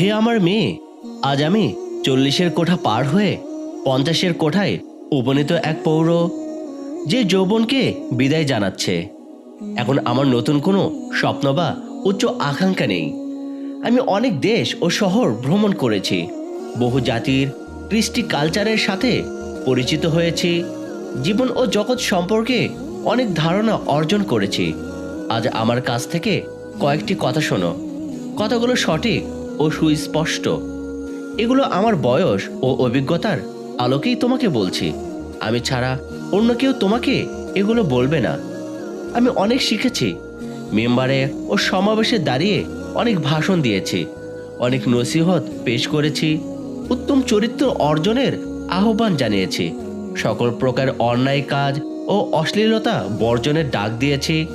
হে আমার মেয়ে, আজ আমি চল্লিশের কোঠা পার হয়ে পঞ্চাশের কোঠায় উপনীত এক পৌর, যে যৌবনকে বিদায় জানাচ্ছে। এখন আমার নতুন কোনো স্বপ্ন বা উচ্চ আকাঙ্ক্ষা নেই। আমি অনেক দেশ ও শহর ভ্রমণ করেছি। বহু জাতির কৃষ্টি কালচারের সাথে পরিচিত হয়েছি। জীবন ও জগৎ সম্পর্কে অনেক ধারণা অর্জন করেছি। আজ আমার কাছ থেকে কয়েকটি কথা শোনো। কথাগুলো সঠিক ও সুস্পষ্ট। এগুলো আমার বয়স ও অভিজ্ঞতার আলোকেই তোমাকে বলছি। আমি ছাড়া অন্য কেউ তোমাকে এগুলো বলবে না। আমি অনেক শিখেছি। মেম্বারে ও সমাবেশে দাঁড়িয়ে অনেক ভাষণ দিয়েছি। অনেক নসিহত পেশ করেছি। উত্তম চরিত্র অর্জনের আহ্বান জানিয়েছি। সকল প্রকার অন্যায় কাজ ও অশ্লীলতা বর্জনের ডাক দিয়েছি।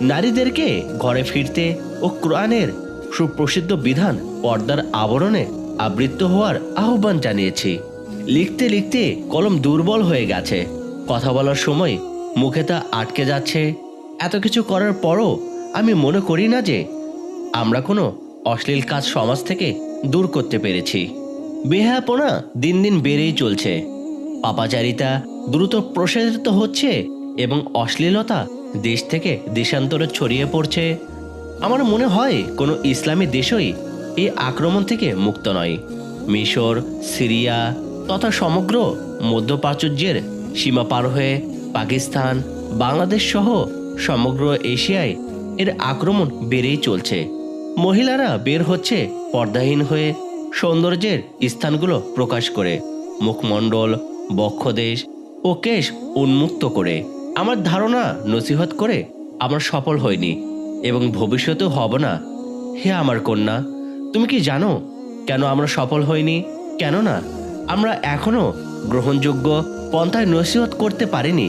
নারীদেরকে ঘরে ফিরতে ও কোরআনের সুপ্রসিদ্ধ বিধান পর্দার আবরণে আবৃত্ত হওয়ার আহ্বান জানিয়েছি। লিখতে লিখতে কলম দুর্বল হয়ে গেছে। কথা বলার সময় মুখে তা আটকে যাচ্ছে। এত কিছু করার পরও আমি মনে করি না যে আমরা কোনো অশ্লীল কাজ সমাজ থেকে দূর করতে পেরেছি। বেহাপনা দিন দিন বেড়েই চলছে। পাপাচারিতা দ্রুত প্রসারিত হচ্ছে এবং অশ্লীলতা দেশ থেকে দেশান্তরে ছড়িয়ে পড়ছে। আমার মনে হয় কোনো ইসলামী দেশই এই আক্রমণ থেকে মুক্ত নয়। মিশর, সিরিয়া তথা সমগ্র মধ্যপ্রাচুর্যের সীমা পার হয়ে পাকিস্তান, বাংলাদেশ সহ সমগ্র এশিয়ায় এর আক্রমণ বেড়েই চলছে। মহিলারা বের হচ্ছে পর্দাহীন হয়ে সৌন্দর্যের স্থানগুলো প্রকাশ করে, মুখমণ্ডল, বক্ষদেশ ও কেশ উন্মুক্ত করে। আমার ধারণা নসিহত করে আমরা সফল হইনি এবং ভবিষ্যতেও হব না। হে আমার কন্যা, তুমি কি জানো কেন আমরা সফল হইনি? কেননা আমরা এখনও গ্রহণযোগ্য পন্থায় নসিহত করতে পারিনি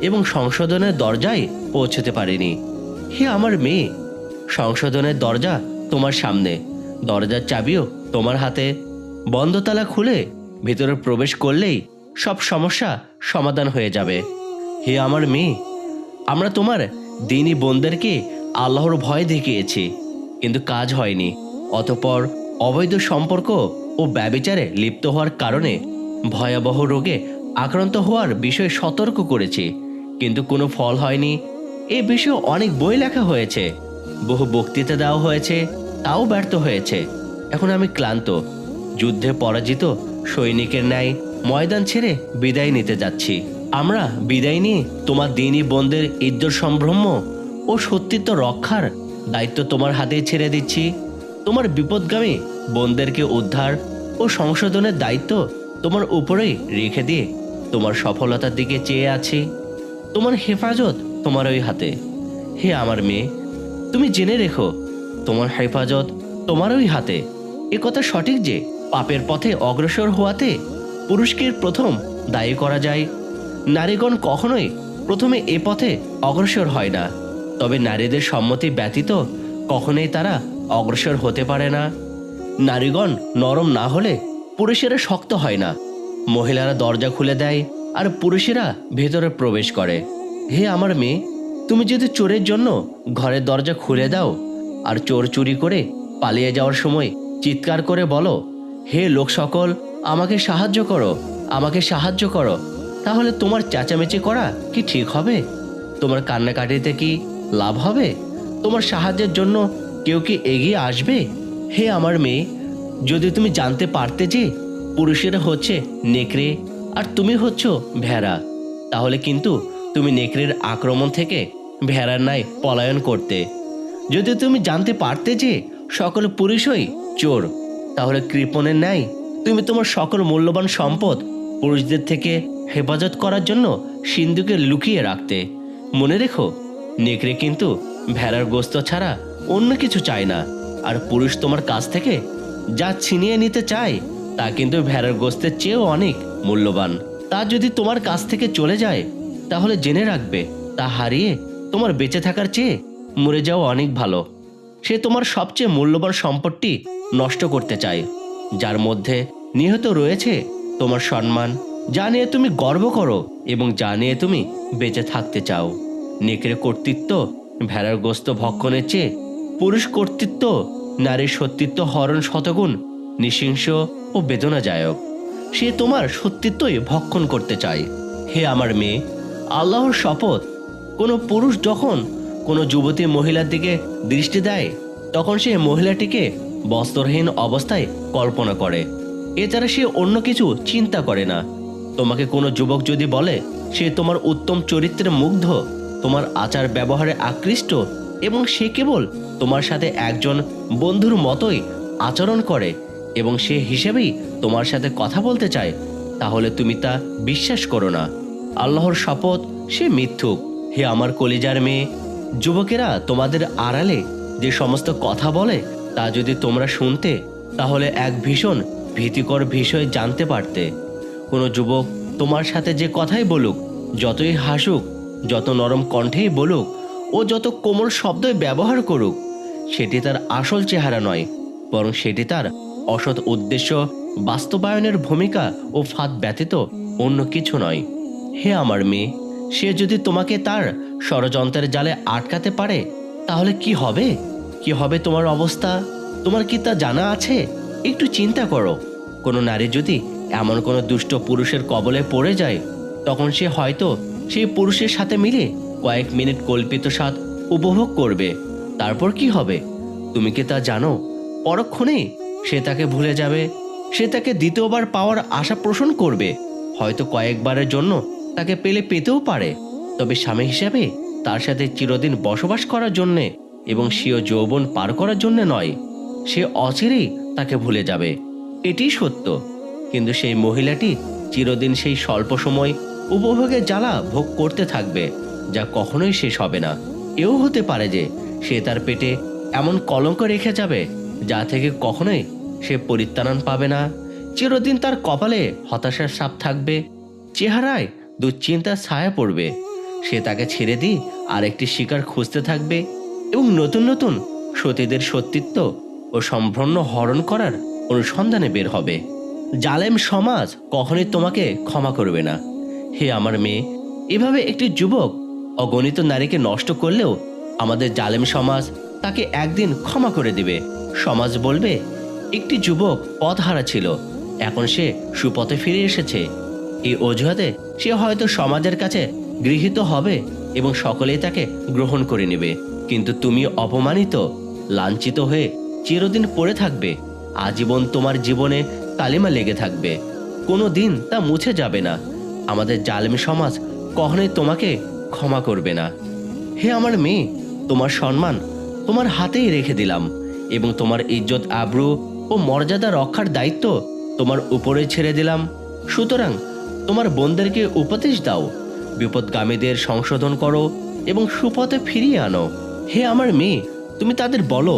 এবং সংশোধনের দরজায় পৌঁছতে পারিনি। হে আমার মেয়ে, সংশোধনের দরজা তোমার সামনে, দরজার চাবিও তোমার হাতে। বন্ধ তালা খুলে ভিতরে প্রবেশ করলেই সব সমস্যা সমাধান হয়ে যাবে। হে আমার মেয়ে, আমরা তোমার দিনী বোনদেরকে আল্লাহর ভয় দেখিয়েছি, কিন্তু কাজ হয়নি। অতপর অবৈধ সম্পর্ক ও ব্যবিচারে লিপ্ত হওয়ার কারণে ভয়াবহ রোগে আক্রান্ত হওয়ার বিষয়ে সতর্ক করেছি, কিন্তু কোনো ফল হয়নি। এ বিষয়ে অনেক বই লেখা হয়েছে। বহু বক্তৃতা দেওয়া হয়েছে, তাও ব্যর্থ হয়েছে। এখন আমি ক্লান্ত। যুদ্ধে পরাজিত সৈনিকের ন্যায় ময়দান ছেড়ে বিদায় নিতে যাচ্ছি। আমরা বিদায় নিয়ে তোমার দিনই বন্ধের ইজ্জত সম্ভ্রম ও সত্যিত্ব রক্ষার দায়িত্ব তোমার হাতে ছেড়ে দিচ্ছি। তোমার বিপদগামী বোনদেরকে উদ্ধার ও সংশোধনের দায়িত্ব তোমার উপরেই রেখে দিয়ে তোমার সফলতার দিকে চেয়ে আছি। তোমার হেফাজত তোমার ওই হাতে। হে আমার মেয়ে, তুমি জেনে রেখো, তোমার হেফাজত তোমার ওই হাতে। এ কথা সঠিক যে পাপের পথে অগ্রসর হওয়াতে পুরুষকে প্রথম দায়ী করা যায়। নারীগণ কখনোই প্রথমে এ পথে অগ্রসর হয় না। তবে নারীদের সম্মতি ব্যতীত কখনোই তারা অগ্রসর হতে পারে না। নারীগণ নরম না হলে পুরুষেরা শক্ত হয় না। মহিলারা দরজা খুলে দেয় আর পুরুষেরা ভেতরে প্রবেশ করে। হে আমার মেয়ে, তুমি যদি চোরের জন্য ঘরের দরজা খুলে দাও আর চোর চুরি করে পালিয়ে যাওয়ার সময় চিৎকার করে বলো, হে লোক সকল, আমাকে সাহায্য করো, আমাকে সাহায্য করো, তাহলে তোমার চেঁচামেচি করা কি ঠিক হবে? তোমার কান্নাকাটিতে কি লাভ হবে? তোমার সাহায্যের জন্য কেউ কি এগিয়ে আসবে? হে আমার মেয়ে, যদি তুমি জানতে পারতে যে পুরুষেরা হচ্ছে নেকড়ে আর তুমি হচ্ছ ভেড়া, তাহলে কিন্তু তুমি নেকড়ের আক্রমণ থেকে ভেড়ার ন্যায় পলায়ন করতে। যদি তুমি জানতে পারতে যে সকল পুরুষই চোর, তাহলে কৃপণের ন্যায় তুমি তোমার সকল মূল্যবান সম্পদ পুরুষদের থেকে হেফাজত করার জন্য সিন্ধুকে লুকিয়ে রাখতে। মনে রেখো নেকড়ে কিন্তু ভেড়ার গোস্ত ছাড়া অন্য কিছু চায় না। আর পুরুষ তোমার কাছ থেকে যা ছিনিয়ে নিতে চায়, তা কিন্তু ভেড়ার গোস্তের চেয়েও অনেক মূল্যবান। তা যদি তোমার কাছ থেকে চলে যায়, তাহলে জেনে রাখবে, তা হারিয়ে তোমার বেঁচে থাকার চেয়ে মরে যাওয়া অনেক ভালো। সে তোমার সবচেয়ে মূল্যবান সম্পদটি নষ্ট করতে চায়। যার মধ্যে নিহত রয়েছে তোমার সম্মান, যা নিয়ে তুমি গর্ব করো এবং যা নিয়ে তুমি বেঁচে থাকতে চাও। নেকড়ে কর্তৃত্ব, ভেড়ার গোস্ত ভক্ষণের চেয়ে পুরুষ কর্তৃত্ব, নারীর সত্যিত্ব হরণ শতগুণ, নৃশংস ও বেদনাদায়ক। সে তোমার সত্যিত্বই ভক্ষণ করতে চায়। হে আমার মেয়ে, আল্লাহর শপথ, কোনো পুরুষ যখন কোনো যুবতী মহিলার দিকে দৃষ্টি দেয়, তখন সে মহিলাটিকে বস্ত্রহীন অবস্থায় কল্পনা করে। এছাড়া সে অন্য কিছু চিন্তা করে না। তোমাকে কোনো যুবক যদি বলে, সে তোমার উত্তম চরিত্রে মুগ্ধ তোমার আচার ব্যবহারে আকৃষ্ট এবং সে কেবল তোমার সাথে একজন বন্ধুর মতোই আচরণ করে এবং সে হিসেবেই তোমার সাথে কথা বলতে চায়, তাহলে তুমি তা বিশ্বাস করো না। আল্লাহর শপথ, সে মিথ্যুক। হে আমার কলিজার মেয়ে, যুবকেরা তোমাদের আড়ালে যে সমস্ত কথা বলে তা যদি তোমরা শুনতে, তাহলে এক ভীষণ ভীতিকর বিষয় জানতে পারতে। কোনো যুবক তোমার সাথে যে কথাই বলুক, যতই হাসুক যত নরম কণ্ঠেই বলুক ও যত কোমল শব্দই ব্যবহার করুক, সেটি তার আসল চেহারা নয়, বরং সেটি তার অসৎ উদ্দেশ্য, বাস্তবায়নের ভূমিকা ও ফাঁদ ব্যতীত অন্য কিছু নয়। হে আমার মেয়ে, সে যদি তোমাকে তার ষড়যন্ত্রের জালে আটকাতে পারে, তাহলে কি হবে? কি হবে তোমার অবস্থা? তোমার কি তা জানা আছে? একটু চিন্তা করো। কোনো নারী যদি এমন কোনো দুষ্ট পুরুষের কবলে পড়ে যায়, তখন সে হয়তো সেই পুরুষের সাথে মিলে কয়েক মিনিট কল্পিত স্বাদ উপভোগ করবে। তারপর কি হবে? তুমি কি তা জানো? পরক্ষণেই সে তাকে ভুলে যাবে। সে তাকে দ্বিতীয়বার পাওয়ার আশা পোষণ করবে। হয়তো কয়েকবারের জন্য তাকে পেলে পেতেও পারে। তবে স্বামী হিসাবে তার সাথে চিরদিন বসবাস করার জন্যে এবং স্বীয় যৌবন পার করার জন্য নয়। সে অচিরেই তাকে ভুলে যাবে। এটি সত্য। কিন্তু সেই মহিলাটি চিরদিন সেই স্বল্প সময় উপভোগের জ্বালা ভোগ করতে থাকবে, যা কখনোই শেষ হবে না। এও হতে পারে যে সে তার পেটে এমন কলঙ্ক রেখে যাবে, যা থেকে কখনোই সে পরিত্রাণ পাবে না। চিরদিন তার কপালে হতাশার সাপ থাকবে, চেহারায় দুশ্চিন্তার ছায়া পড়বে। সে তাকে ছেড়ে দিয়ে আরেকটি শিকার খুঁজতে থাকবে এবং নতুন নতুন সতীদের সত্যিত্ব ও সম্ভ্রন্য হরণ করার অনুসন্ধানে বের হবে। জালেম সমাজ কখনোই তোমাকে ক্ষমা করবে না। হে আমার মেয়ে, এভাবে একটি যুবক অগণিত নারীকে নষ্ট করলেও আমাদের জালেম সমাজ তাকে একদিন ক্ষমা করে দিবে। সমাজ বলবে, একটি যুবক পথ হারা ছিল, এখন সে সুপথে ফিরে এসেছে। এই অজুহাতে সে হয়তো সমাজের কাছে গৃহীত হবে এবং সকলেই তাকে গ্রহণ করে নেবে। কিন্তু তুমি অপমানিত, লাঞ্ছিত হয়ে চিরদিন পড়ে থাকবে। আজীবন তোমার জীবনে কালিমা লেগে থাকবে। কোনো দিন তা মুছে যাবে না। আমাদের জালেম সমাজ কখনোই তোমাকে ক্ষমা করবে না। হে আমার মেয়ে, তোমার সম্মান তোমার হাতেই রেখে দিলাম এবং তোমার ইজ্জত, আব্রু ও মর্যাদা রক্ষার দায়িত্ব তোমার উপরে ছেড়ে দিলাম। সুতরাং তোমার বোনদেরকে উপদেশ দাও, বিপদগামীদের সংশোধন করো এবং সুপথে ফিরিয়ে আনো। হে আমার মেয়ে, তুমি তাদের বলো,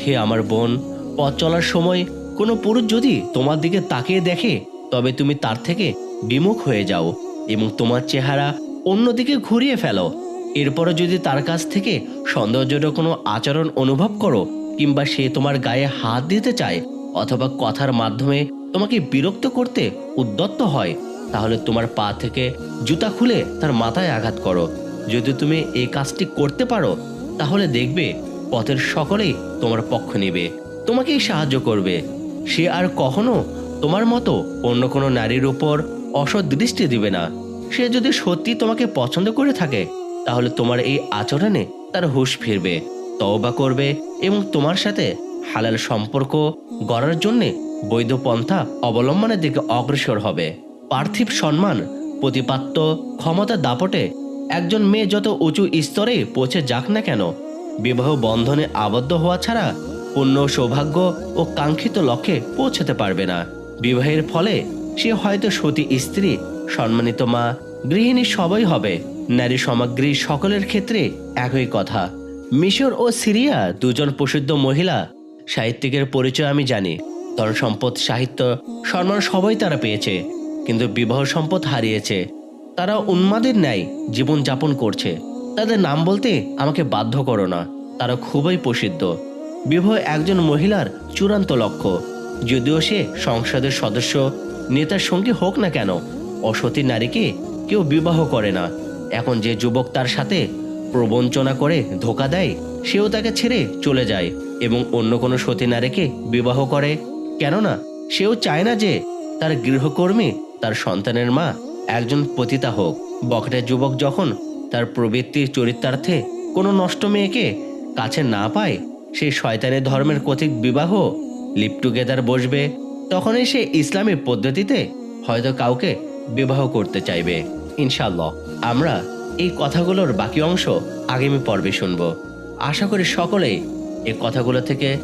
হে আমার বোন, পথ চলার সময় কোনো পুরুষ যদি তোমার দিকে তাকিয়ে দেখে, তবে তুমি তার থেকে বিমুখ হয়ে যাও এবং তোমার চেহারা অন্যদিকে ঘুরিয়ে ফেলো। এরপরও যদি তার কাছ থেকে সন্দেহজনক কোনো আচরণ অনুভব করো, কিংবা সে তোমার গায়ে হাত দিতে চায়, অথবা কথার মাধ্যমে তোমাকে বিরক্ত করতে উদ্যত্ত হয়, তাহলে তোমার পা থেকে জুতা খুলে তার মাথায় আঘাত করো। যদি তুমি এই কাজটি করতে পারো, তাহলে দেখবে পথের সকলেই তোমার পক্ষ নেবে, তোমাকেই সাহায্য করবে। সে আর কখনো তোমার মতো অন্য কোনো নারীর উপর অসৎ দৃষ্টি দিবে না। সে যদি সত্যি তোমাকে পছন্দ করে থাকে, তাহলে তোমার এই আচরণে তার হুশ ফিরবে, তওবা করবে এবং তোমার সাথে হালাল সম্পর্ক গড়ার জন্যে বৈধ পন্থা অবলম্বনের দিকে অগ্রসর হবে। পার্থিব সম্মান, প্রতিপাত্য, ক্ষমতা দাপটে একজন মেয়ে যত উঁচু স্তরে পৌঁছে যাক না কেন, বিবাহ বন্ধনে আবদ্ধ হওয়া ছাড়া পূর্ণ সৌভাগ্য ও কাঙ্ক্ষিত লক্ষ্যে পৌঁছাতে পারবে না। বিবাহের ফলে সে হয়তো সতী স্ত্রী, সম্মানিত মা, গৃহিণী সবই হবে। নারী সামগ্রী সকলের ক্ষেত্রে একই কথা। মিশর ও সিরিয়া দুজন প্রসিদ্ধ মহিলা, সাহিত্যিকের পরিচয় আমি জানি। ধন সম্পদ সাহিত্য, সম্মান সবাই তারা পেয়েছে, কিন্তু বিবাহ সম্পদ হারিয়েছে। তারা উন্মাদের ন্যায় জীবন যাপন করছে। তাদের নাম বলতে আমাকে বাধ্য করো না। তারা খুবই প্রসিদ্ধ। বিবাহ একজন মহিলার চূড়ান্ত লক্ষ্য। যদিও সে সংসদের সদস্য নেতার সঙ্গে হোক না কেন, অসতী নারীকে কেউ বিবাহ করে না। এখন যে যুবক তার সাথে প্রবঞ্চনা করে, ধোকা দেয়, সেও তাকে ছেড়ে চলে যায় এবং অন্য কোনো সতী নারীকে বিবাহ করে। কেননা, সেও চায় না যে তার গৃহকর্মী, তার সন্তানের মা একজন পতিতা হোক। বকটে যুবক যখন তার প্রবৃত্তির চরিতার্থে কোনো নষ্ট মেয়েকে কাছে না পায় সেই শয়তানের ধর্মের কথিক বিবাহ, লিপ টুগেদার বসবে। তখনই সে ইসলামের পদ্ধতিতে হয়তো কাউকে বিবাহ করতে চাইবে। ইনশাল্লাহ আমরা এই কথাগুলোর বাকি অংশ আগামী পর্বে শুনব। আশা করি সকলেই এই কথাগুলো থেকে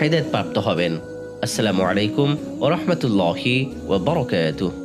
হেদায়ত প্রাপ্ত হবেন। আসসালামু আলাইকুম ও রহমতুল্লাহি ও বরকাতুহ।